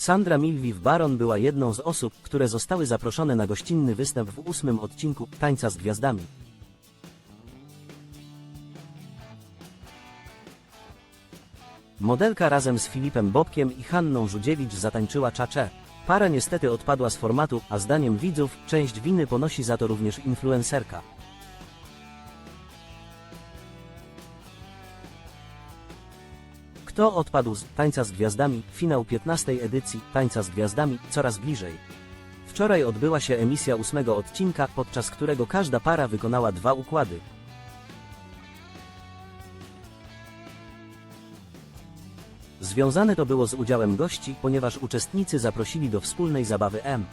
Sandra Milwiw-Baron była jedną z osób, które zostały zaproszone na gościnny występ w ósmym odcinku Tańca z Gwiazdami. Modelka razem z Filipem Bobkiem i Hanną Żudziewicz zatańczyła czacze. Para niestety odpadła z formatu, a zdaniem widzów, część winy ponosi za to również influencerka. Kto odpadł z Tańca z Gwiazdami? Finał 15 edycji Tańca z Gwiazdami coraz bliżej. Wczoraj odbyła się emisja ósmego odcinka, podczas którego każda para wykonała dwa układy. Związane to było z udziałem gości, ponieważ uczestnicy zaprosili do wspólnej zabawy M.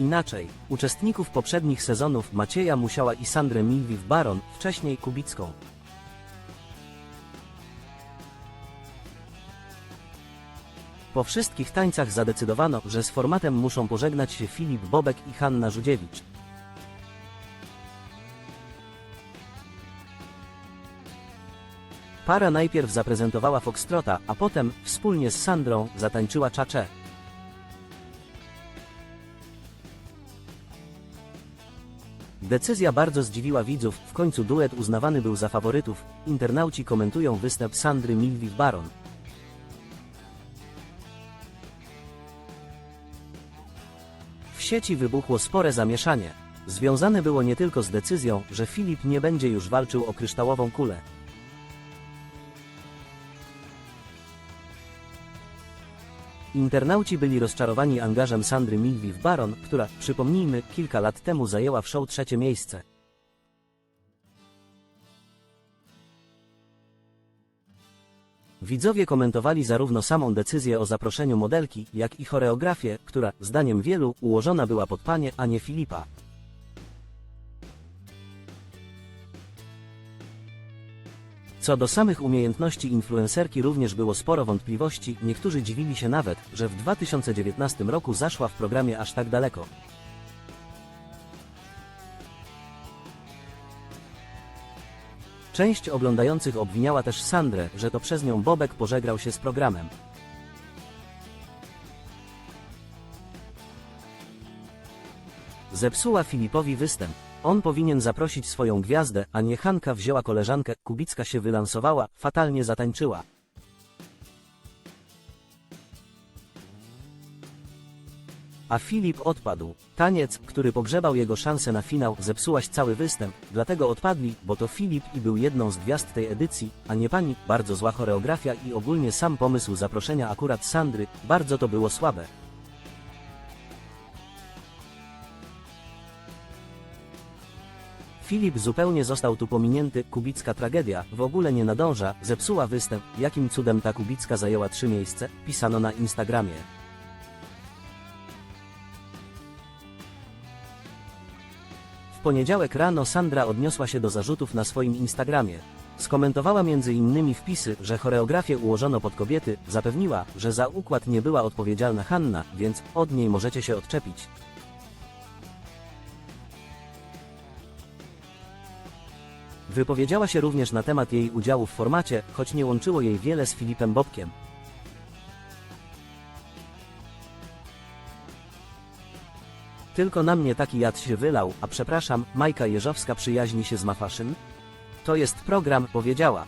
Inaczej, uczestników poprzednich sezonów Macieja Musiała i Sandrę Milwiw-Baron, wcześniej Kubicką. Po wszystkich tańcach zadecydowano, że z formatem muszą pożegnać się Filip Bobek i Hanna Żudziewicz. Para najpierw zaprezentowała Foxtrota, a potem, wspólnie z Sandrą, zatańczyła czacze. Decyzja bardzo zdziwiła widzów, w końcu duet uznawany był za faworytów. Internauci komentują występ Sandry Milwiw-Baron. W sieci wybuchło spore zamieszanie. Związane było nie tylko z decyzją, że Filip nie będzie już walczył o kryształową kulę. Internauci byli rozczarowani angażem Sandry Milwiw-Baron, która, przypomnijmy, kilka lat temu zajęła w show trzecie miejsce. Widzowie komentowali zarówno samą decyzję o zaproszeniu modelki, jak i choreografię, która, zdaniem wielu, ułożona była pod panie, a nie Filipa. Co do samych umiejętności influencerki również było sporo wątpliwości, niektórzy dziwili się nawet, że w 2019 roku zaszła w programie aż tak daleko. Część oglądających obwiniała też Sandrę, że to przez nią Bobek pożegnał się z programem. Zepsuła Filipowi występ. On powinien zaprosić swoją gwiazdę, a nie Hanka wzięła koleżankę, Kubicka się wylansowała, fatalnie zatańczyła. A Filip odpadł. Taniec, który pogrzebał jego szansę na finał, zepsułaś cały występ, dlatego odpadli, bo to Filip i był jedną z gwiazd tej edycji, a nie pani, bardzo zła choreografia i ogólnie sam pomysł zaproszenia akurat Sandry, bardzo to było słabe. Filip zupełnie został tu pominięty, kubicka tragedia, w ogóle nie nadąża, zepsuła występ, jakim cudem ta kubicka zajęła trzy miejsce, pisano na Instagramie. W poniedziałek rano Sandra odniosła się do zarzutów na swoim Instagramie. Skomentowała innymi wpisy, że choreografię ułożono pod kobiety, zapewniła, że za układ nie była odpowiedzialna Hanna, więc od niej możecie się odczepić. Wypowiedziała się również na temat jej udziału w formacie, choć nie łączyło jej wiele z Filipem Bobkiem. Tylko na mnie taki jad się wylał, a przepraszam, Majka Jeżowska przyjaźni się z Mafaszyn? To jest program, powiedziała.